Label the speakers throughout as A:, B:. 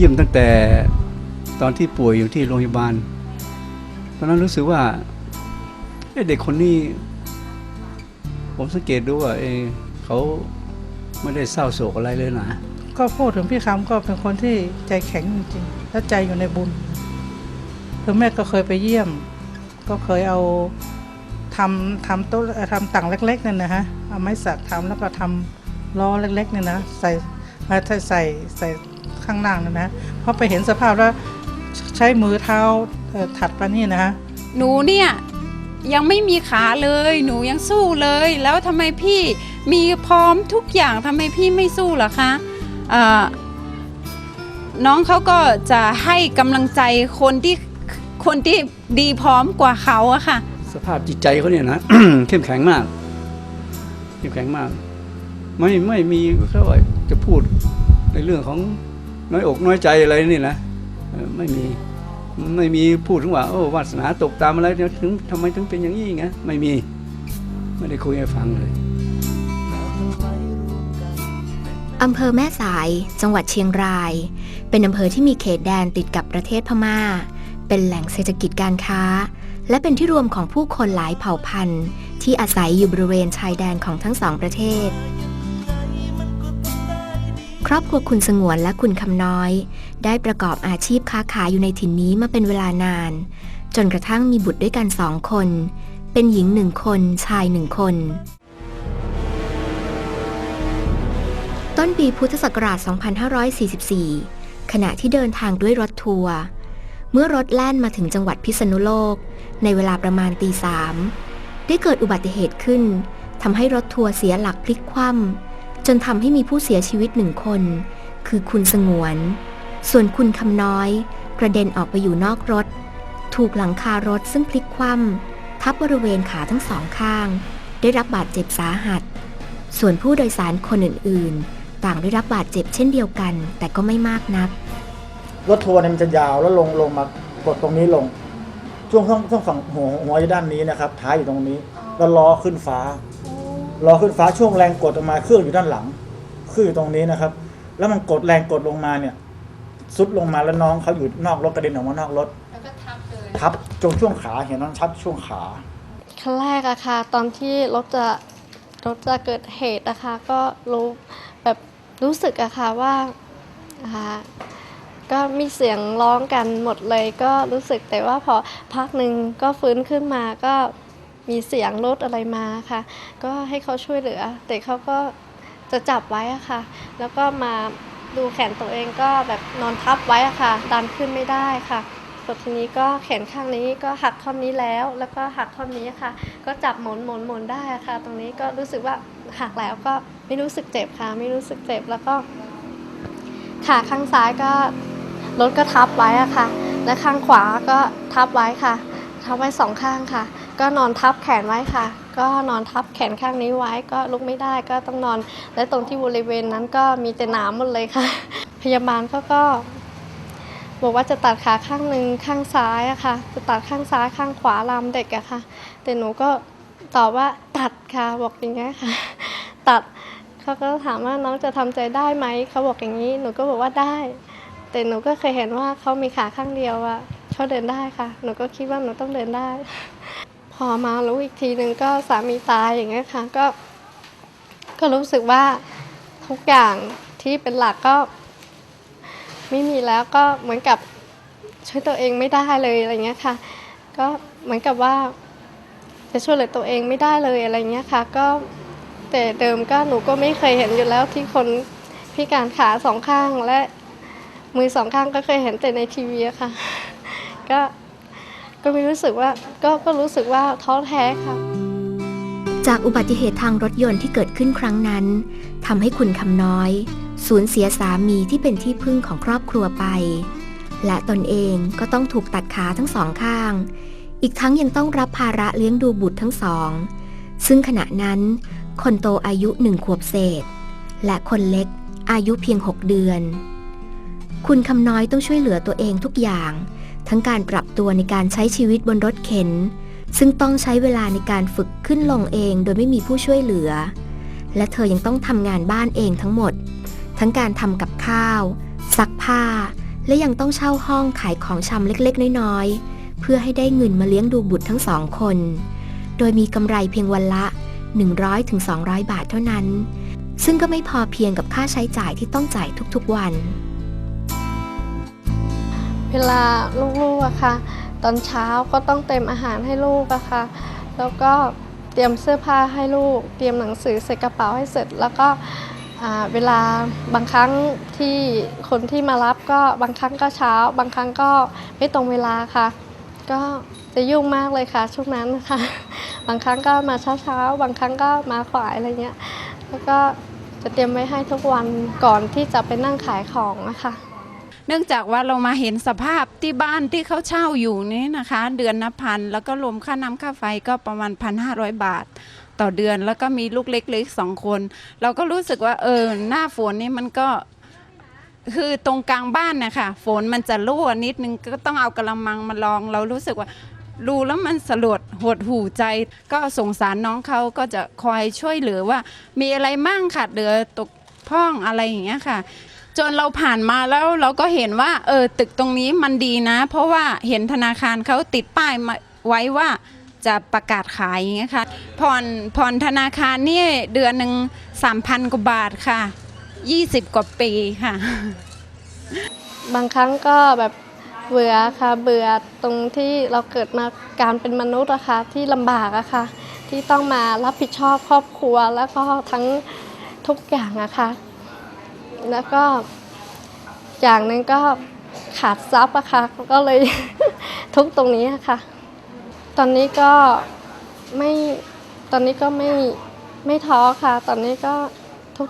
A: ยี่ยมตั้งแต่ตอนที่ป่วยอยู่ที่โรงพยาบาล ตอนนั้นรู้สึกว่าเอ๊ะเด็กคนนี้ ผมสังเกตดูว่าเอเขาไม่ได้เศร้าโศกอะไรเลยนะ
B: ก็พูดถึงพี่คำก็เป็นคนที่ใจแข็งจริงๆ และใจอยู่ในบุญคือแม่ก็เคยไปเยี่ยม ก็เคยเอาทำทำโต๊ะทำต่างเล็กๆนั่นนะฮะ เอาไม้สักทำแล้วก็ทำล้อเล็กๆเนี่ยนะ ใส่เอ่อใส่ใส่ใส่ ข้างล่างนั่นนะเพราะไปเห็นสภาพแล้วใช้มือเท้าเอ่อถัดไปนี่นะฮะ
C: หนูเนี่ยยังไม่มีขาเลย หนูยังสู้เลย แล้วทำไมพี่มีพร้อมทุกอย่างทำไมพี่ไม่สู้ล่ะคะเอ่อน้องเขาก็จะให้กำลังใจคนที่คนที่ดีพร้อมกว่าเขาอะค่ะ
A: สภาพจิตใจเขาเนี่ยนะเข้มแข็งมากเข้มแข็งมาก ไม่ไม่มีเขาว่าจะพูดในเรื่องของ น้อยอกน้อยใจอะไรนี่นะไม่มีไม่มีพูดถึงว่าโอ้วาสนาตกตามอะไรถึงทำไมถึงเป็นอย่างนี้ไงไม่มีไม่ได้คุยให้ฟังเลย
D: อำเภอแม่สาย จังหวัดเชียงราย เป็นอำเภอที่มีเขตแดนติดกับประเทศพม่า เป็นแหล่งเศรษฐกิจการค้า และเป็นที่รวมของผู้คนหลายเผ่าพันธุ์ ที่อาศัยอยู่บริเวณชายแดนของทั้งสองประเทศ ครอบครัวคุณสงวนและคุณคำน้อย ได้ประกอบอาชีพค้าขายอยู่ในถิ่นนี้มาเป็นเวลานาน จนกระทั่งมีบุตรด้วยกันสองคน เป็นหญิงหนึ่งคนชายหนึ่งคน ต้นปีพุทธศักราช 2544 ขณะที่เดินทางด้วยรถทัวร์เมื่อรถแล่นมาถึงจังหวัดพิษณุโลก ในเวลาประมาณตีสามได้เกิดอุบัติเหตุขึ้นทำให้รถทัวร์เสียหลักพลิกคว่ำ นทำให้มีผู้เสียชีวิตหนึ่งคน คือคุณสงวน ส่วนคุณคำน้อย กระเด็นออกไปอยู่นอกรถ ถูกหลังคารถซึ่งพลิกคว่ำทับบริเวณขาทั้งสองข้าง ได้รับบาดเจ็บสาหัส ส่วนผู้โดยสารคนอื่นๆ ต่างได้รับบาดเจ็บเช่นเดียวกัน แต่ก็ไม่มากนัก
E: รถทัวร์เนี่ยมันจะยาวแล้วลงลงมากดตรงนี้ลง ช่วงช่วงช่วงฝั่งหัวหัวอยู่ด้านนี้นะครับท้ายอยู่ตรงนี้ แล้วล้อขึ้นฟ้า ล้อขึ้นฟ้าช่วงแรงกดออกมาเครื่องอยู่ด้านหลังเครื่องอยู่ตรงนี้นะครับ แล้วมันกดแรงกดลงมาเนี่ยซุดลงมาแล้วน้องเขาอยู่นอกรถกระเด็นออกมานอกรถ
C: แล้วก็ทับเลย
E: ทับจงช่วงขาเห็นน้องชัดช่วงขา
F: ครั้งแรกอะค่ะ ตอนที่รถจะรถจะเกิดเหตุนะคะก็รู้แบบรู้สึกอะค่ะว่าอ่าก็มีเสียงร้องกันหมดเลยก็รู้สึกแต่ว่าพอพักหนึ่งก็ฟื้นขึ้นมาก็ มีเสียงรถอะไรมาค่ะ ก็ให้เขาช่วยเหลือ แต่เขาก็จะจับไว้อะค่ะ แล้วก็มาดูแขนตัวเองก็แบบนอนทับไว้อะค่ะ ดันขึ้นไม่ได้ค่ะส่วนทีนี้ก็แขนข้างนี้ก็หักท่อนนี้แล้ว แล้วก็หักท่อนนี้ค่ะ ก็จับหมุนหมุนหมุนได้ค่ะ ตรงนี้ก็รู้สึกว่าหักแล้วก็ไม่รู้สึกเจ็บค่ะ ไม่รู้สึกเจ็บแล้วก็ขาข้างซ้ายก็รถก็ทับไว้อะค่ะ และข้างขวาก็ทับไว้ค่ะ ทับไว้สองข้างค่ะ ก็นอนทับแขนไว้ค่ะ ก็นอนทับแขนข้างนี้ไว้ก็ลุกไม่ได้ก็ต้องนอน และตรงที่บริเวณนั้นก็มีแต่หนามหมดเลยค่ะ พยาบาลเขาก็ บอกว่าจะตัดขาข้างหนึ่งข้างซ้ายอะค่ะ จะตัดข้างซ้ายข้างขวาลามเด็กอะค่ะ แต่หนูก็ตอบว่าตัดค่ะบอกอย่างเงี้ยค่ะ ตัดเขาก็ถามว่าน้องจะทำใจได้ไหมเขาบอกอย่างนี้หนูก็บอกว่าได้ แต่หนูก็เคยเห็นว่าเขามีขาข้างเดียวอะเขาเดินได้ค่ะ หนูก็คิดว่าหนูต้องเดินได้ อมารู้อีกทีหนึ่งก็สามีตายอย่างเงี้ยค่ะก็ก็รู้สึกว่าทุกอย่างที่เป็นหลักก็ ไม่มีแล้วก็เหมือนกับช่วยตัวเองไม่ได้เลยอะไรเงี้ยค่ะ ก็เหมือนกับว่า จะช่วยเหลือตัวเองไม่ได้เลยอะไรเงี้ยค่ะ ก็แต่เดิมก็หนูก็ไม่เคยเห็นอยู่แล้วที่คนพิการขาสองข้างและมือสองข้างก็เคยเห็นแต่ในทีวีอะค่ะ ก็ ก็ม่รู้สึกว่าก็ก็รู้สึกว่าท้อแท้ค่ะ
D: จากอุบัติเหตุทางรถยนต์ที่เกิดขึ้นครั้งนั้นทำให้คุณคำน้อย สูญเสียสามีที่เป็นที่พึ่งของครอบครัวไป และตนเองก็ต้องถูกตัดขาทั้งสองข้าง อีกทั้งยังต้องรับภาระเลี้ยงดูบุตรทั้งสอง ซึ่งขณะนั้นคนโตอายุหนึ่งขวบเศษ และคนเล็กอายุเพียงหกเดือน คุณคำน้อยต้องช่วยเหลือตัวเองทุกอย่าง ทั้งการปรับตัวในการใช้ชีวิตบนรถเข็น ซึ่งต้องใช้เวลาในการฝึกขึ้นลงเองโดยไม่มีผู้ช่วยเหลือ และเธอยังต้องทำงานบ้านเองทั้งหมด ทั้งการทำกับข้าว ซักผ้า และยังต้องเช่าห้องขายของชำเล็กๆ น้อยๆ เพื่อให้ได้เงินมาเลี้ยงดูบุตรทั้งสองคน โดยมีกำไรเพียงวันละ 100-200 บาทเท่านั้น ซึ่งก็ไม่พอเพียงกับค่าใช้จ่ายที่ต้องจ่ายทุกๆวัน
F: เวลาลูกๆอะค่ะ ตอนเช้าก็ต้องเตรียมอาหารให้ลูกอะค่ะ แล้วก็เตรียมเสื้อผ้าให้ลูก เตรียมหนังสือใส่กระเป๋าให้เสร็จ แล้วก็เวลาบางครั้งที่คนที่มารับก็บางครั้งก็เช้า บางครั้งก็ไม่ตรงเวลาค่ะ ก็จะยุ่งมากเลยค่ะ ช่วงนั้นนะคะบางครั้งก็มาเช้าๆบางครั้งก็มาขวายอะไรเงี้ย แล้วก็จะเตรียมไว้ให้ทุกวันก่อนที่จะไปนั่งขายของนะคะ
C: เนื่องจากว่าเรามาเห็นสภาพที่บ้านที่เขาเช่าอยู่นี่นะคะ เดือนละพันแล้วก็รวมค่าน้ำค่าไฟก็ประมาณพันห้าร้อยบาทต่อเดือน แล้วก็มีลูกเล็กๆสองคน เราก็รู้สึกว่าเออหน้าฝนนี่มันก็คือตรงกลางบ้านนะคะฝนมันจะรั่วนิดนึงก็ต้องเอากระมังมาลอง เรารู้สึกว่าดูแล้วมันสลดหดหูใจ ก็สงสารน้องเขาก็จะคอยช่วยเหลือว่า มีอะไรมั่งขาดเหลือตกพ่องอะไรอย่างเงี้ยค่ะ จนเราผ่านมาแล้วเราก็เห็นว่า เออตึกตรงนี้มันดีนะ เพราะว่าเห็นธนาคารเขาติดป้ายมาไว้ว่าจะประกาศขายอย่างเงี้ยค่ะผ่อนผ่อนธนาคารนี่เดือนหนึ่งสามพันกว่าบาทค่ะยี่สิบกว่าปีค่ะ
F: บางครั้งก็แบบเบื่อค่ะเบื่อตรงที่เราเกิดมาการเป็นมนุษย์อะค่ะที่ลำบากอะค่ะ ที่ต้องมารับผิดชอบครอบครัวแล้วก็ทั้งทุกอย่างอะค่ะ แล้วก็อย่างหนึ่งก็ขาดทรัพย์อะค่ะ ก็เลยทุกตรงนี้อะค่ะ ตอนนี้ก็ไม่ตอนนี้ก็ไม่ไม่ท้อค่ะ ตอนนี้ก็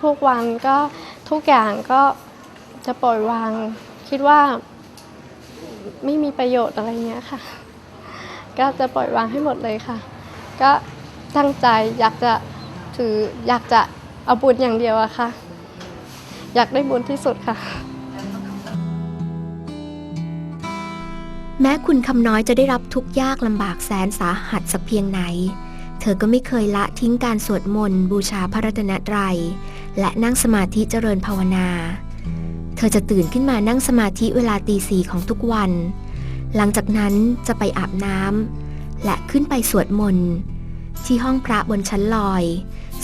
F: ทุกๆวันก็ทุกอย่างก็จะปล่อยวาง คิดว่าไม่มีประโยชน์อะไรเงี้ยค่ะ ก็จะปล่อยวางให้หมดเลยค่ะ ก็ตั้งใจอยากจะถืออยากจะเอาบุญอย่างเดียวอะค่ะ อยากได้บุญที่สุดค่ะ
D: แม้คุณคำน้อยจะได้รับทุกยากลำบากแสนสาหัสสักเพียงไหน เธอก็ไม่เคยละทิ้งการสวดมนต์บูชาพระรัตนตรัย และนั่งสมาธิเจริญภาวนา เธอจะตื่นขึ้นมานั่งสมาธิเวลาตีสี่ของทุกวัน หลังจากนั้นจะไปอาบน้ำและขึ้นไปสวดมนต์ที่ห้องพระบนชั้นลอย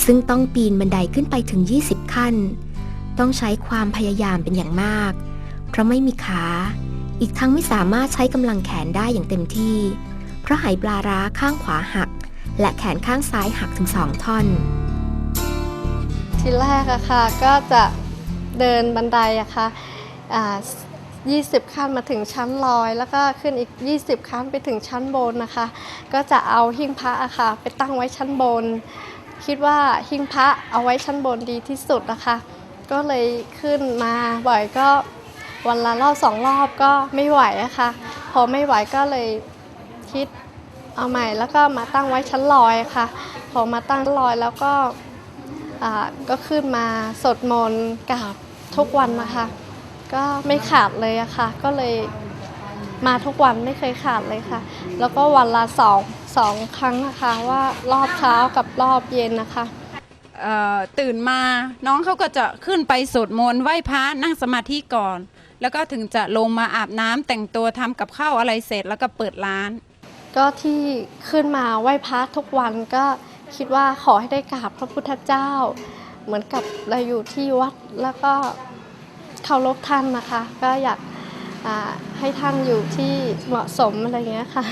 D: ซึ่งต้องปีนบันไดขึ้นไปถึง 20 ขั้น ต้องใช้ความพยายามเป็นอย่างมาก เพราะไม่มีขา อีกทั้งไม่สามารถใช้กำลังแขนได้อย่างเต็มที่ เพราะไหปลาร้าข้างขวาหัก และแขนข้างซ้ายหักถึงสองท่อน
F: ทีแรกอะค่ะก็จะเดินบันไดอะค่ะอ่า20 ขั้นมาถึงชั้นลอย แล้วก็ขึ้นอีก 20 ขั้นไปถึงชั้นบนนะคะ ก็จะเอาหิ้งพระอะค่ะไปตั้งไว้ชั้นบน คิดว่าหิ้งพระเอาไว้ชั้นบนดีที่สุดนะคะ ก็เลยขึ้นมาบ่อยก็วันละรอบสองรอบก็ไม่ไหวอะค่ะ พอไม่ไหวก็เลยคิดเอาใหม่แล้วก็มาตั้งไว้ชั้นลอยค่ะ พอมาตั้งลอยแล้วก็ก็ขึ้นมาสวดมนต์กราบทุกวันนะคะ ก็ไม่ขาดเลยอะค่ะ ก็เลยมาทุกวันไม่เคยขาดเลยค่ะ แล้วก็วันละสองสองครั้งนะคะว่ารอบเช้ากับรอบเย็นนะคะ
C: เอ่อตื่นมาน้องเขาก็จะขึ้นไปสวดมนต์ไหว้พระนั่งสมาธิก่อน แล้วก็ถึงจะลงมาอาบน้ำแต่งตัวทำกับข้าวอะไรเสร็จแล้วก็เปิดร้าน
F: ก็ที่ขึ้นมาไหว้พระทุกวันก็คิดว่าขอให้ได้กราบพระพุทธเจ้า เหมือนกับเราอยู่ที่วัดแล้วก็เคารพท่านนะคะ ก็อยากอ่าให้ท่านอยู่ที่เหมาะสมอะไรอย่างเงี้ยค่ะ